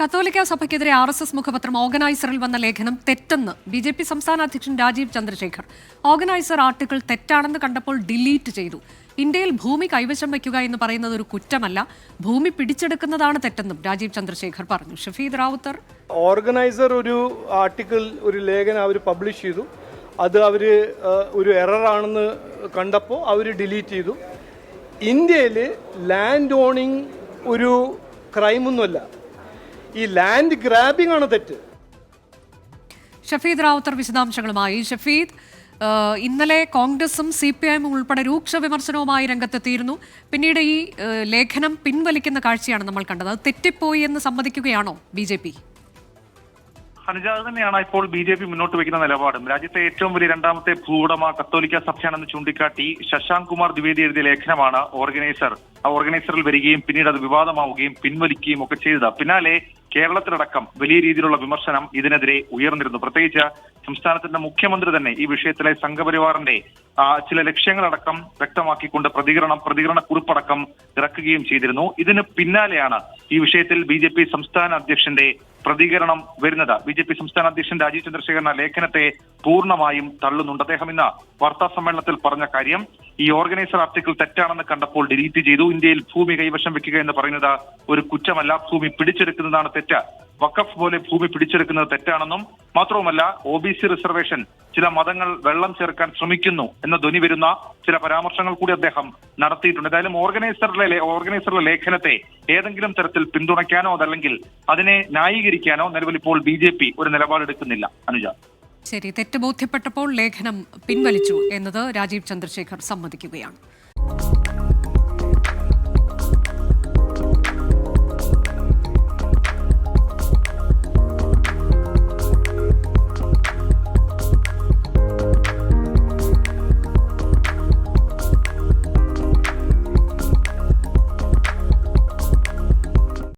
കത്തോലിക്ക സഭയ്ക്കെതിരെ R S S മുഖപത്രം ഓർഗനൈസറിൽ വന്ന ലേഖനം തെറ്റെന്ന് ബി ജെ പി സംസ്ഥാന അധ്യക്ഷൻ രാജീവ് ചന്ദ്രശേഖർ. ഓർഗനൈസർ ആർട്ടിക്കിൾ തെറ്റാണെന്ന് കണ്ടപ്പോൾ ഡിലീറ്റ് ചെയ്തു. ഇന്ത്യയിൽ ഭൂമി കൈവശം വയ്ക്കുക എന്ന് പറയുന്നത് ഒരു കുറ്റമല്ല ഭൂമി പിടിച്ചെടുക്കുന്നതാണ് തെറ്റെന്നും രാജീവ് ചന്ദ്രശേഖർ പറഞ്ഞു. ഷഫീദ് റാവുത്തർ. ഓർഗനൈസർ ഒരു ആർട്ടിക്കിൾ ഒരു ലേഖനം അവർ പബ്ലിഷ് ചെയ്തു. അത് അവർ ഒരു എററാണെന്ന് കണ്ടപ്പോൾ അവർ ഡിലീറ്റ് ചെയ്തു. ഇന്ത്യയിൽ ലാൻഡ് ഓണിങ് ഒരു ക്രൈമൊന്നുമല്ല. ഈ ലാൻഡ് ഗ്രാബിംഗ് ആണ് തെറ്റ്. ഷഫീദ് റാവുത്തർ വിശദാംശങ്ങളുമായി. ഷഫീദ് ഇന്നലെ കോൺഗ്രസും സി പി ഐഎം ഉൾപ്പെടെ രൂക്ഷ വിമർശനവുമായി രംഗത്തെത്തിയിരുന്നു. പിന്നീട് ഈ ലേഖനം പിൻവലിക്കുന്ന കാഴ്ചയാണ് നമ്മൾ കണ്ടത്. അത് തെറ്റിപ്പോയി എന്ന് സമ്മതിക്കുകയാണോ ബി ജെ പി? അനുജാത് തന്നെയാണ് ഇപ്പോൾ ബി ജെ പി മുന്നോട്ട് വയ്ക്കുന്ന നിലപാടും. രാജ്യത്തെ ഏറ്റവും വലിയ രണ്ടാമത്തെ ഭൂവുടമ കത്തോലിക്ക സഭയാണെന്ന് ചൂണ്ടിക്കാട്ടി ശശാങ്ക് കുമാർ ദ്വിവേദി എഴുതിയ ലേഖനമാണ് ഓർഗനൈസർ. ആ ഓർഗനൈസറിൽ വരികയും പിന്നീട് അത് വിവാദമാവുകയും പിൻവലിക്കുകയും ഒക്കെ ചെയ്തത്. പിന്നാലെ കേരളത്തിലടക്കം വലിയ രീതിയിലുള്ള വിമർശനം ഇതിനെതിരെ ഉയർന്നിരുന്നു. പ്രത്യേകിച്ച് സംസ്ഥാനത്തിന്റെ മുഖ്യമന്ത്രി തന്നെ ഈ വിഷയത്തിലെ സംഘപരിവാറിന്റെ ചില ലക്ഷ്യങ്ങളടക്കം വ്യക്തമാക്കിക്കൊണ്ട് പ്രതികരണം പ്രതികരണ കുറിപ്പടക്കം ഇറക്കുകയും ചെയ്തിരുന്നു. ഇതിന് പിന്നാലെയാണ് ഈ വിഷയത്തിൽ ബി സംസ്ഥാന അധ്യക്ഷന്റെ പ്രതികരണം വരുന്നത്. ബി ജെ പി സംസ്ഥാന അധ്യക്ഷൻ രാജീവ് ചന്ദ്രശേഖരൻ ലേഖനത്തെ പൂർണമായും തള്ളുന്നുണ്ട്. അദ്ദേഹം ഇന്ന് വാർത്താ സമ്മേളനത്തിൽ പറഞ്ഞ കാര്യം ഈ ഓർഗനൈസർ ആർട്ടിക്കിൾ തെറ്റാണെന്ന് കണ്ടപ്പോൾ ഡിലീറ്റ് ചെയ്തു. ഇന്ത്യയിൽ ഭൂമി കൈവശം വെക്കുക എന്ന് പറയുന്നത് ഒരു കുറ്റമല്ല. ഭൂമി പിടിച്ചെടുക്കുന്നതാണ് തെറ്റ്. വഖഫ് പോലെ ഭൂമി പിടിച്ചെടുക്കുന്നത് തെറ്റാണെന്നും മാത്രവുമല്ല ഒ ബി സി റിസർവേഷൻ ചില മതങ്ങൾ വെള്ളം ചേർക്കാൻ ശ്രമിക്കുന്നു എന്ന ധ്വനി വരുന്ന ചില പരാമർശങ്ങൾ കൂടി അദ്ദേഹം നടത്തിയിട്ടുണ്ട്. എന്തായാലും ഓർഗനൈസറിലെ ഓർഗനൈസറിലെ ലേഖനത്തെ ഏതെങ്കിലും തരത്തിൽ പിന്തുണയ്ക്കാനോ അതല്ലെങ്കിൽ അതിനെ ന്യായീകരിക്കാനോ നിലവിൽ ഇപ്പോൾ ബി ജെ പി ഒരു നിലപാടെടുക്കുന്നില്ല. അനുജ. ശരി തെറ്റ് ബോധ്യപ്പെട്ടപ്പോൾ ലേഖനം പിൻവലിച്ചു എന്നത് രാജീവ് ചന്ദ്രശേഖർ സമ്മതിക്കുകയാണ്.